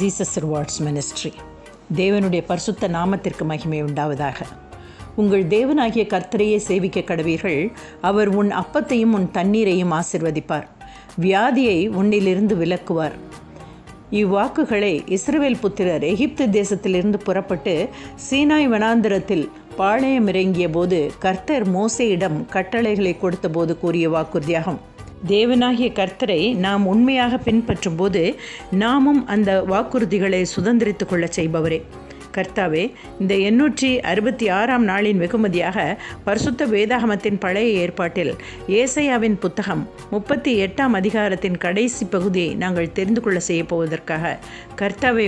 Jesus rewards ministry தேவனுடைய பரிசுத்த நாமத்திற்கு மகிமை உண்டாவதாக. உங்கள் தேவனாகிய கர்த்தரையே சேவிக்க கடவீர்கள். அவர் உன் அப்பத்தையும் உன் தண்ணீரையும் ஆசிர்வதிப்பார். வியாதியை உன்னிலிருந்து விலக்குவார். இவ்வாக்குகளை இஸ்ரவேல் புத்திரர் எகிப்து தேசத்திலிருந்து புறப்பட்டு சீனாய் வனாந்திரத்தில் பாளையம் இறங்கிய போது கர்த்தர் மோசையிடம் கட்டளைகளை கொடுத்தபோது கூறிய வாக்குறுதியாகும். தேவனாகிய கர்த்தரை நாம் உண்மையாக பின்பற்றும் போது நாமும் அந்த வாக்குறுதிகளை சுதந்திரித்து கொள்ள செய்பவரே. கர்த்தாவே இந்த எண்ணூற்றி அறுபத்தி ஆறாம் நாளின் வெகுமதியாக பரிசுத்த வேதாகமத்தின் பழைய ஏற்பாட்டில் ஏசையாவின் புத்தகம் முப்பத்தி எட்டாம் அதிகாரத்தின் கடைசி பகுதியை நாங்கள் தெரிந்து கொள்ள செய்ய போவதற்காக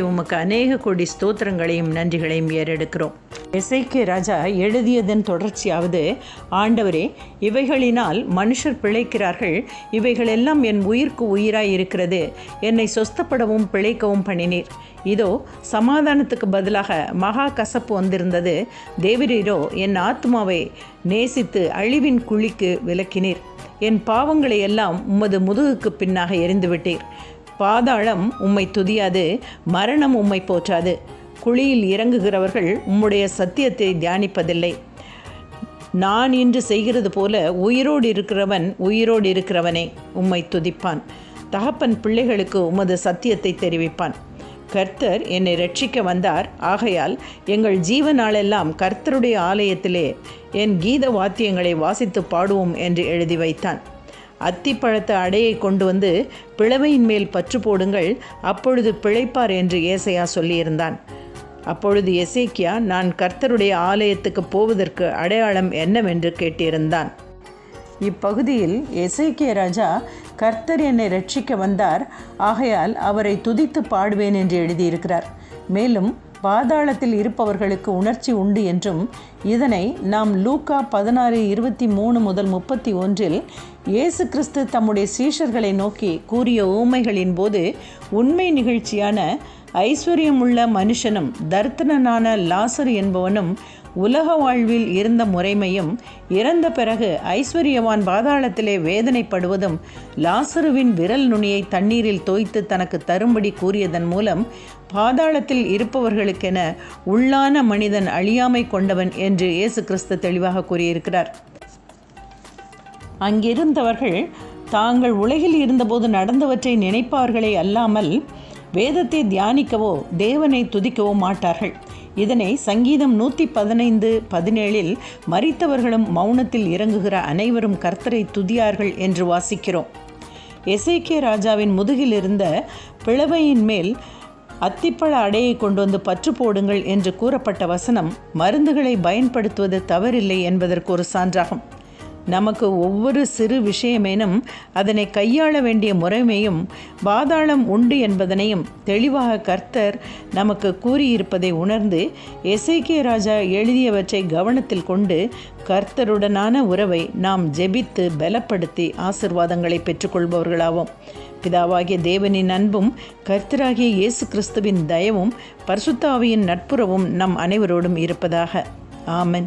உமக்கு அநேக கோடி ஸ்தோத்திரங்களையும் நன்றிகளையும் ஏறெடுக்கிறோம். எசைக்கு ராஜா எழுதியதன் தொடர்ச்சியாவது ஆண்டவரே இவைகளினால் மனுஷர் பிழைக்கிறார்கள். இவைகளெல்லாம் என் உயிர்க்கு உயிராய் இருக்கிறது என்னை சொஸ்தப்படவும் பிழைக்கவும் பண்ணினீர். இதோ சமாதானத்துக்கு பதிலாக மகா கசப்பு வந்திருந்தது. தேவரீரோ என் ஆத்மாவை நேசித்து அழிவின் குழிக்கு விலக்கினீர். என் பாவங்களை எல்லாம் உமது முதுகுக்கு பின்னாக எரிந்துவிட்டீர் பாதாளம் உம்மை துதியாது மரணம் உம்மை போற்றாது. குழியில் இறங்குகிறவர்கள் உம்முடைய சத்தியத்தை தியானிப்பதில்லை. நான் இன்று செய்கிறது போல உயிரோடு இருக்கிறவன் உயிரோடு இருக்கிறவனே உம்மை துதிப்பான். தகப்பன் பிள்ளைகளுக்கு உமது சத்தியத்தை தெரிவிப்பான். கர்த்தர் என்னை ரட்சிக்க வந்தார். ஆகையால் எங்கள் ஜீவ நாளெல்லாம் கர்த்தருடைய ஆலயத்திலே என் கீத வாத்தியங்களை வாசித்து பாடுவோம் என்று எழுதி வைத்தான். அத்திப்பழத்த அடையை கொண்டு வந்து பிளவையின் மேல் பற்று போடுங்கள். அப்பொழுது பிழைப்பார் என்று ஏசையா சொல்லியிருந்தான். அப்பொழுது எசேக்கியா நான் கர்த்தருடைய ஆலயத்துக்கு போவதற்கு அடையாளம் என்னவென்று கேட்டிருந்தான். இப்பகுதியில் எசேக்கிய ராஜா கர்த்தர் என்னை ரட்சிக்க வந்தார் ஆகையால் அவரை துதித்து பாடுவேன் என்று எழுதியிருக்கிறார். மேலும் பாதாளத்தில் இருப்பவர்களுக்கு உணர்ச்சி உண்டு என்றும் இதனை நாம் லூக்கா பதினாறு இருபத்தி மூணு முதல் முப்பத்தி ஒன்றில் இயேசு கிறிஸ்து தம்முடைய சீஷர்களை நோக்கி கூறிய ஊமைகளின் போது உண்மை நிகழ்ச்சியான ஐஸ்வர்யமுள்ள மனுஷனும் தர்த்தனனான லாசர் என்பவனும் உலக வாழ்வில் இருந்த முறைமையும் இறந்த பிறகு ஐஸ்வர்யவான் பாதாளத்திலே வேதனைப்படுவதும் லாசருவின் விரல் நுனியை தண்ணீரில் தோய்த்து தனக்கு தரும்படி கூறியதன் மூலம் பாதாளத்தில் இருப்பவர்களுக்கென உள்ளான மனிதன் அழியாமை கொண்டவன் என்று இயேசு கிறிஸ்து தெளிவாக கூறியிருக்கிறார். அங்கிருந்தவர்கள் தாங்கள் உலகில் இருந்தபோது நடந்தவற்றை நினைப்பார்களே அல்லாமல் வேதத்தை தியானிக்கவோ தேவனை துதிக்கவோ மாட்டார்கள். இதனை சங்கீதம் நூற்றி பதினைந்து பதினேழில் மறித்தவர்களும் மௌனத்தில் இறங்குகிற அனைவரும் கர்த்தரை துதியார்கள் என்று வாசிக்கிறோம். எசேக்கிய ராஜாவின் முதுகில் இருந்த பிளவையின் மேல் அத்திப்பழ அடையை கொண்டு வந்து பற்று போடுங்கள் என்று கூறப்பட்ட வசனம் மருந்துகளை பயன்படுத்துவது தவறில்லை என்பதற்கு ஒரு சான்றாகும். நமக்கு ஒவ்வொரு சிறு விஷயமேனும் அதனை கையாள வேண்டிய முறைமையும் பாதாளம் உண்டு என்பதனையும் தெளிவாக கர்த்தர் நமக்கு கூறியிருப்பதை உணர்ந்து எசைக்கிய ராஜா எழுதியவற்றை கவனத்தில் கொண்டு கர்த்தருடனான உறவை நாம் ஜெபித்து பலப்படுத்தி ஆசிர்வாதங்களை பெற்றுக்கொள்பவர்களாவோம். பிதாவாகிய தேவனின் அன்பும் கர்த்தராகிய இயேசு கிறிஸ்துவின் தயவும் பரிசுத்தாவியின் நட்புறவும் நம் அனைவரோடும் இருப்பதாக. ஆமன்.